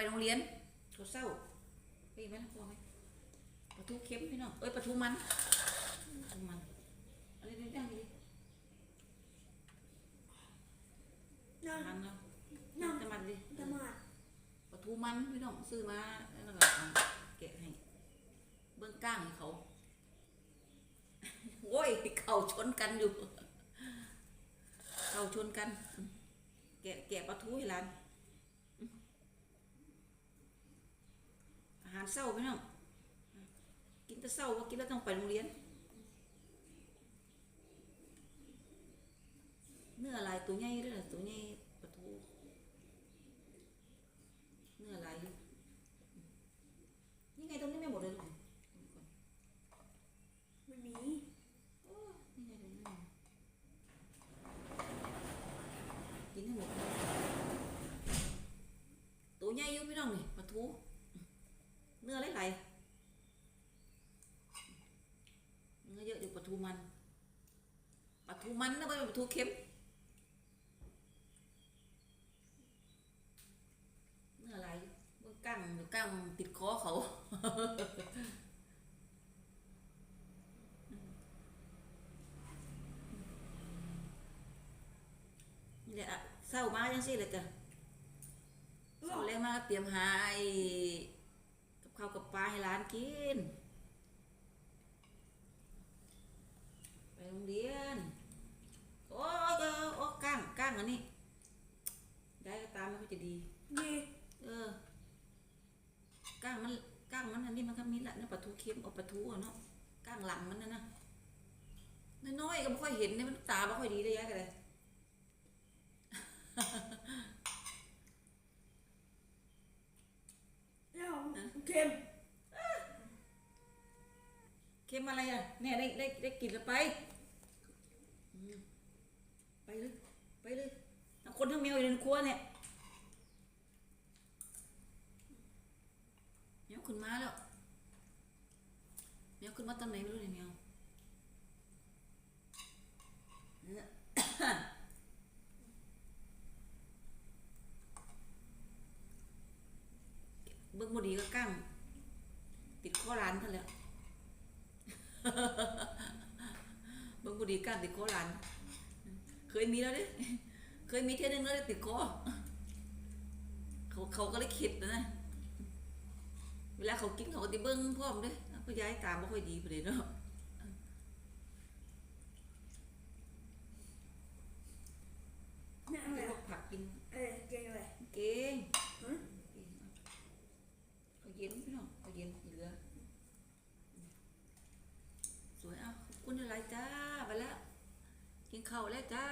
ไปโรงเรียนเขาเศร้าไปไหมล่ะพอไหมปลาทูเค็มพี่น้องเอ้ยปลาทูมันปลาทูมันเอะไรนี่นั่งดินั่งทานเนาะนั่งจะมันดิตะมาดปลาทูมันพี่น้องซื้อมาแล้วก็เอาแกะให้เบื้องก้างให้เขาโอ้ยเขาชนกันอยู่เขาชนกัน แกะแกะปลาทูให้หลาน อาหารเศร้าพี่น้องกินแต่เศร้าว่ากินแล้วต้องไปโรงเรียน เนื้อลายตัวใหญ่ด้วยนะตัวใหญ่ปลาทูเนื้อลายอยู่นี่ไงตรงนี้ไม่หมดเลยลูกไม่มีนี่ไงตรงนี้ไม่หมดกินให้หมดตัวใหญ่อยู่พี่น้องนี่ปลาทู เนื้อไหลายๆเนื้อเยอะอยู่ปลาทูมันปลาทูมันนะไม่ใช่ปลาทูเค็มเนื้ออะไรเบื้องกั้งเบื้องกั้งติดคอเขานี่แหละอะเศร้ามาจังสิเลยจ้ะเศร้าแล้วมาก็เตรียมหาไอ้กับ ข้าวกับปลาให้ร้านกิน ไปโรงเรียน โอ้ยเออโอ้ก้างก้างอันนี้ ได้ก็ตามมันก็จะดีนี่เออก้างมันก้างมันอันนี้มันก็มีแหละเนาะปลาทูเค็มเอาปลาทูอะเนาะก้างหลังมันนะนะน้อยๆก็ไม่ค่อยเห็นเนี่ยมันตาไม่ค่อยดีเลยยะกันเลย แล้ว เค็มเค็มอะไรอะเนี่ยได้ได้ได้กลินแล้วไปอืมไปเลยไปเลยทั้งคนทั้งแมวอยู่ในครัวเนี่ยแมวขึ้นมาแล้วแมวขึ้นมาตอนไหนไม่รู้เนี่ยแมวเนี่ย เบิ่งบดีก็กั้งติดข้อร้านท่านแหล้วเบิ่งบดีกั้งติดข้อร้าน เคยมีแล้วเด้เคยมีเท่านึงแล้วติดคอเขาเขาก็เลยคิดนะเวลาเขากินเขาก็ติเบิ้งพร้อมเด้ก็ย้ายตาไม่ค่อยดีไปเลยเนาะ นั่งเลย พวกผักกิน เออเก่งเลย เก่ง ฮะ เก่งเขาเย็นพี่น้องเขาเย็นเหลือสวยเอ้าขอบ คุณอะไรจ้าไปแล้วกินข้าวแล้วจ้า